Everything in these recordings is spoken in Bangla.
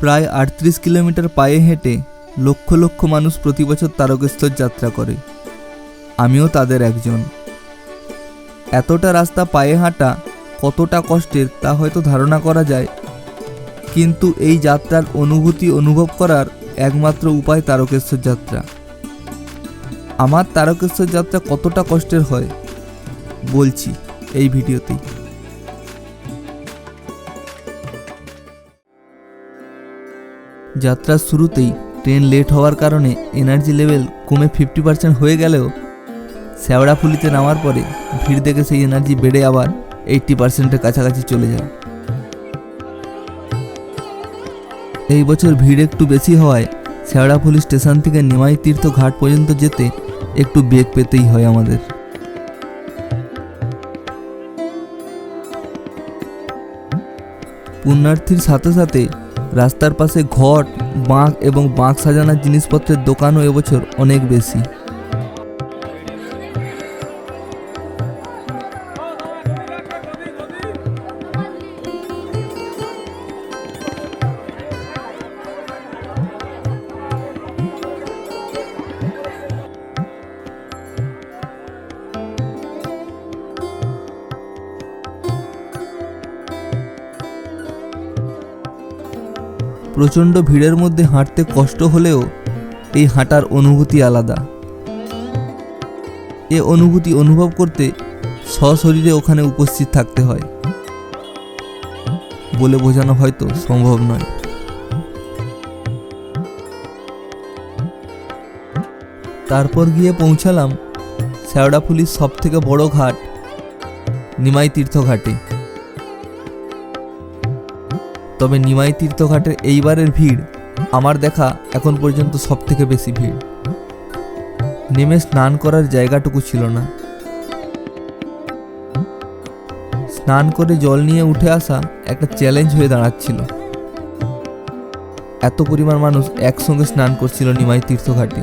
প্রায় আটত্রিশ কিলোমিটার পায়ে হেঁটে লক্ষ লক্ষ মানুষ প্রতি বছর তারকেশ্বর যাত্রা করে। আমিও তাদের একজন। এতটা রাস্তা পায়ে হাঁটা কতটা কষ্টের তা হয়তো ধারণা করা যায়, কিন্তু এই যাত্রার অনুভূতি অনুভব করার একমাত্র উপায় তারকেশ্বর যাত্রা। আমার তারকেশ্বর যাত্রা কতটা কষ্টের হয়, বলছি এই ভিডিওতেই। যাত্রার শুরুতেই ট্রেন লেট হওয়ার কারণে এনার্জি লেভেল কমে ফিফটি পার্সেন্ট হয়ে গেলেও শ্যাওড়াফুলিতে নামার পরে ভিড় দেখে সেই এনার্জি বেড়ে আবার এইট্টি পার্সেন্টের কাছাকাছি চলে যায়। এই বছর ভিড় একটু বেশি হওয়ায় শ্যাওড়াফুলি স্টেশন থেকে নিমাই তীর্থ ঘাট পর্যন্ত যেতে একটু বেগ পেতেই হয় আমাদের। পুণ্যার্থীর সাথে সাথে রাস্তার পাশে ঘট বাঁক এবং বাঁক সাজানোর জিনিসপত্রের দোকানও এবছর অনেক বেশি। প্রচণ্ড ভিড়ের মধ্যে হাঁটতে কষ্ট হলেও এই হাঁটার অনুভূতি আলাদা। এ অনুভূতি অনুভব করতে সশরীরে ওখানে উপস্থিত থাকতে হয়। বলে বোঝানো হয়তো সম্ভব নয়। তারপর গিয়ে পৌঁছালাম শ্যাওড়াফুলির সব থেকে বড় ঘাট নিমাই তীর্থ ঘাটে তবে নিমাই তীর্থঘাটের এইবারের ভিড় আমার দেখা এখন পর্যন্ত সব থেকে বেশি ভিড়। নেমে স্নান করার জায়গাটুকু ছিল না। স্নান করে জল নিয়ে উঠে আসা একটা চ্যালেঞ্জ হয়ে দাঁড়াচ্ছিল। এত পরিমাণ মানুষ একসঙ্গে স্নান করছিল নিমাই তীর্থঘাটে।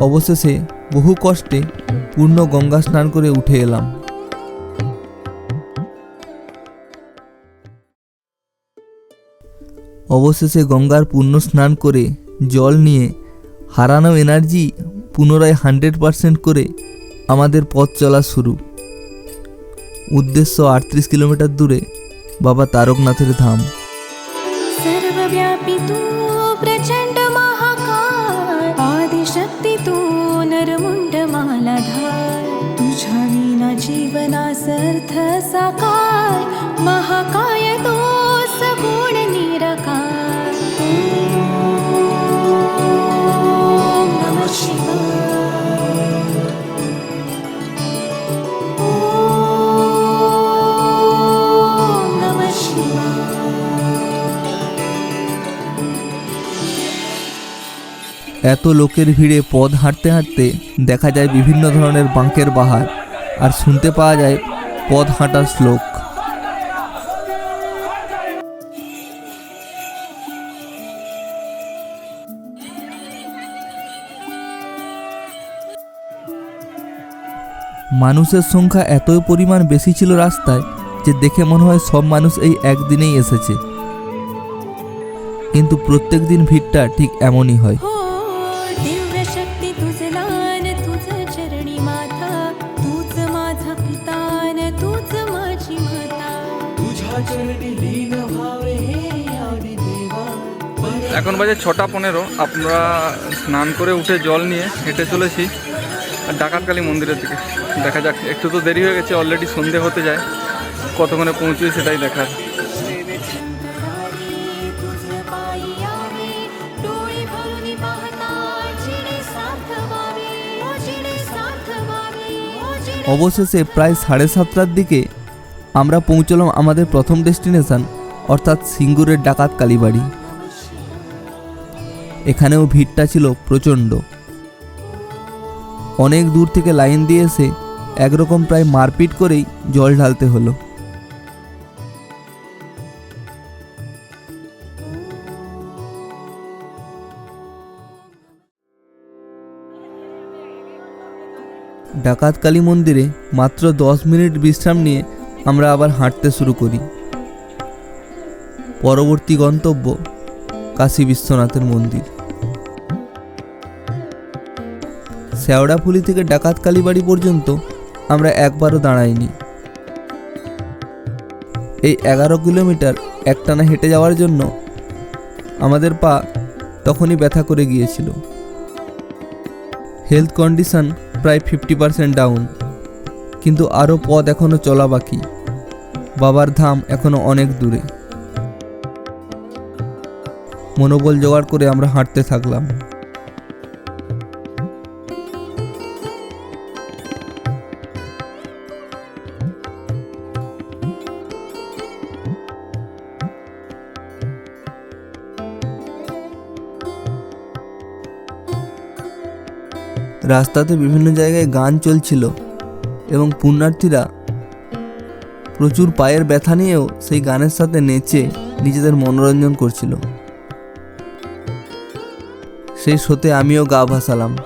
অবশেষে বহু কষ্টে পূর্ণ গঙ্গা স্নান করে উঠে এলাম। অবশেষে গঙ্গার পূর্ণ স্নান করে জল নিয়ে হারানো এনার্জি পুনরায় হান্ড্রেড পারসেন্ট করে আমাদের পথ চলা শুরু উদ্দেশ্য আটত্রিশ কিলোমিটার দূরে বাবা তারকনাথের ধাম सर्वव्यापी तू प्रचंड महाकाय आदिशक्ती तू नरमुंड मालाधार तुझ्या विना जीवनास अर्थ साकार महाकाय तो सगुण এত লোকের ভিড়ে পথ হাঁটতে হাঁটতে দেখা যায় বিভিন্ন ধরনের বাঁকের বাহার। আর শুনতে পাওয়া যায় পথ হাঁটার শ্লোক। মানুষের সংখ্যা এতই পরিমাণ বেশি ছিল রাস্তায় যে দেখে মনে হয় সব মানুষ এই একদিনেই এসেছে। কিন্তু প্রত্যেক দিন ভিড়টা ঠিক এমনই হয়। हो दिव्य शक्ती तुझ लान तुझ चरणी माता तूच माझा पितान तूच माझी माता तुझ्या चरणी लीन व्हावे हे आदि देवा এখন বাজে ছটা পনেরো আমরা স্নান করে উঠে জল নিয়ে হেঁটে চলেছি ডাকাতকালী মন্দিরের দিকে দেখা যাক একটু তো দেরি হয়ে গেছে অলরেডি সন্ধে হতে যায় কতক্ষণে পৌঁছুই সেটাই দেখার অবশেষে প্রায় সাড়ে সাতটার দিকে আমরা পৌঁছলাম আমাদের প্রথম ডেস্টিনেশন, অর্থাৎ সিঙ্গুরের ডাকাত কালীবাড়ি। এখানেও ভিড়টা ছিল প্রচণ্ড। অনেক দূর থেকে লাইন দিয়ে এসে একরকম প্রায় মারপিট করেই জল ঢালতে হলো। ডাকাত কালী মন্দিরে মাত্র দশ মিনিট বিশ্রাম নিয়ে আমরা আবার হাঁটতে শুরু করি। পরবর্তী গন্তব্য কাশী বিশ্বনাথের মন্দির। শেওড়াফুলি থেকে ডাকাত কালীবাড়ি পর্যন্ত আমরা একবারও দাঁড়াইনি। এই এগারো কিলোমিটার একটানা হেঁটে যাওয়ার জন্য আমাদের পা তখনই ব্যথা করে গিয়েছিল। হেলথ কন্ডিশন প্রায় ফিফটি পার্সেন্ট ডাউন কিন্তু আরও পথ এখনও চলা বাকি। বাবার ধাম এখনও অনেক দূরে। মনোবল জোগাড় করে আমরা হাঁটতে থাকলাম। রাস্তাতে বিভিন্ন জায়গায় গান চলছিল এবং পুণ্যার্থীরা প্রচুর পায়ের ব্যথা নিয়েও সেই গানের সাথে নেচে নিজেদের মনোরঞ্জন করছিল। সেই শোতে আমিও গা ভাসালাম।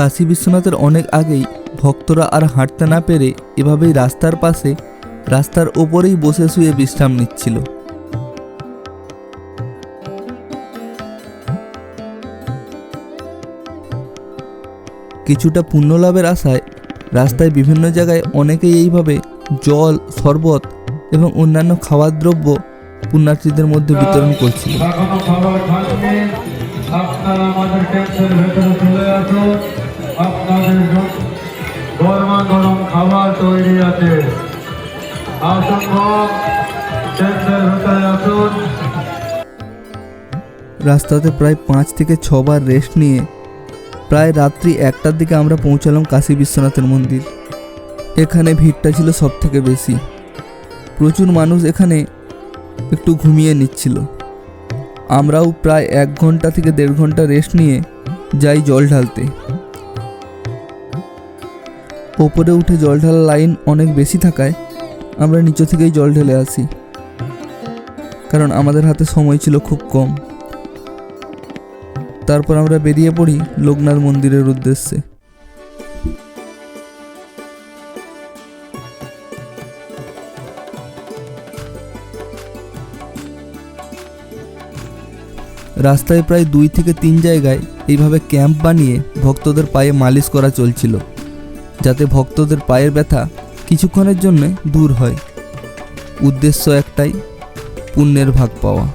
কাশী বিশ্বনাথের অনেক আগেই ভক্তরা আর হাঁটতে না পেরে এভাবেই রাস্তার পাশে, রাস্তার ওপরেই বসে শুয়ে বিশ্রাম নিচ্ছিল। কিছুটা পুণ্য লাভের আশায় রাস্তায় বিভিন্ন জায়গায় অনেকেই এইভাবে জল, শরবত এবং অন্যান্য খাবার দ্রব্য পুণ্যার্থীদের মধ্যে বিতরণ করছিল। আপনারা আমাদের ভেতরে চলে আসুন। আপনাদের গরমা গরম খাবার তৈরি আছে। ভেতরে আসুন। রাস্তাতে প্রায় পাঁচ থেকে ছবার রেস্ট নিয়ে প্রায় রাত্রি একটার দিকে আমরা পৌঁছালাম কাশী বিশ্বনাথের মন্দির। এখানে ভিড়টা ছিল সব থেকে বেশি। প্রচুর মানুষ এখানে একটু ঘুমিয়ে নিচ্ছিল। আমরাও প্রায় এক ঘণ্টা থেকে দেড় ঘণ্টা রেস্ট নিয়ে যাই জল ঢালতে। ওপরে উঠে জল ঢালার লাইন অনেক বেশি থাকায় আমরা নিচে থেকেই জল ঢেলে আসি। কারণ আমাদের হাতে সময় ছিল খুব কম। তারপর আমরা বেরিয়ে পড়ি লোকনাথ মন্দিরের উদ্দেশ্যে। রাস্তায় প্রায় দুই থেকে তিন জায়গায় এইভাবে ক্যাম্প বানিয়ে ভক্তদের পায়ে মালিশ করা চলছিল। যাতে ভক্তদের পায়ের ব্যথা কিছুক্ষণের জন্য দূর হয়। উদ্দেশ্য একটাই, পুণ্যের ভাগ পাওয়া।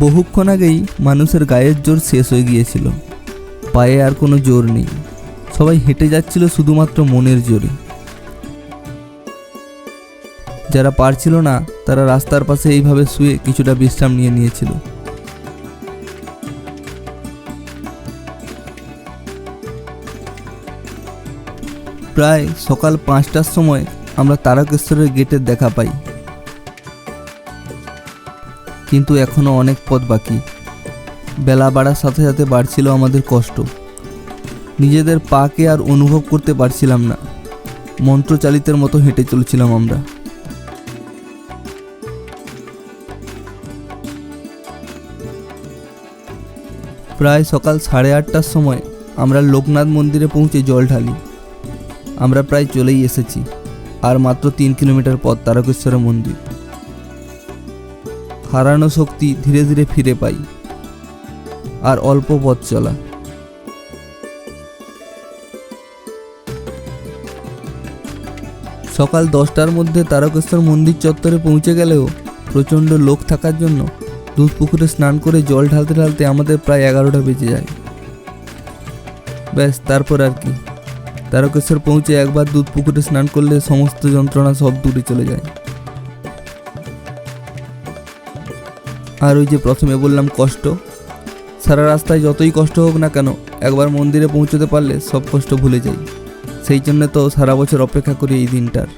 বহুক্ষণ আগেই মানুষের গায়ের জোর শেষ হয়ে গিয়েছিল। পায়ে আর কোনো জোর নেই। সবাই হেঁটে যাচ্ছিল শুধুমাত্র মনের জোরে। যারা পারছিল না, তারা রাস্তার পাশে এইভাবে শুয়ে কিছুটা বিশ্রাম নিয়ে নিয়েছিল। প্রায় সকাল পাঁচটার সময় আমরা তারকেশ্বরের গেটের দেখা পাই। কিন্তু এখনও অনেক পথ বাকি। বেলা বাড়ার সাথে সাথে বাড়ছিল আমাদের কষ্ট। নিজেদের পাকে আর অনুভব করতে পারছিলাম না। মন্ত্রচালিতের মতো হেঁটে চলছিলাম আমরা। প্রায় সকাল সাড়ে আটটার সময় আমরা লোকনাথ মন্দিরে পৌঁছে জল ঢালি। আমরা প্রায় চলেই এসেছি, আর মাত্র তিন কিলোমিটার পথ তারকেশ্বরের মন্দির। হারানো শক্তি ধীরে ধীরে ফিরে পাই, আর অল্প পথ চলা। সকাল দশটার মধ্যে তারকেশ্বর মন্দির চত্বরে পৌঁছে গেলেও প্রচণ্ড লোক থাকার জন্য দুধ পুকুরে স্নান করে জল ঢালতে ঢালতে আমাদের প্রায় এগারোটা বেজে যায়। ব্যাস, তারপর আর কি। তারকেশ্বর পৌঁছে একবার দুধ পুকুরে স্নান করলে সমস্ত যন্ত্রণা সব দূরে চলে যায়। আর ওই যে প্রথমে বললাম কষ্ট, সারা রাস্তায় যতই কষ্ট হোক না কেন, একবার মন্দিরে পৌঁছতে পারলে সব কষ্ট ভুলে যায় সেই জন্য তো সারা বছর অপেক্ষা করি এই দিনটার।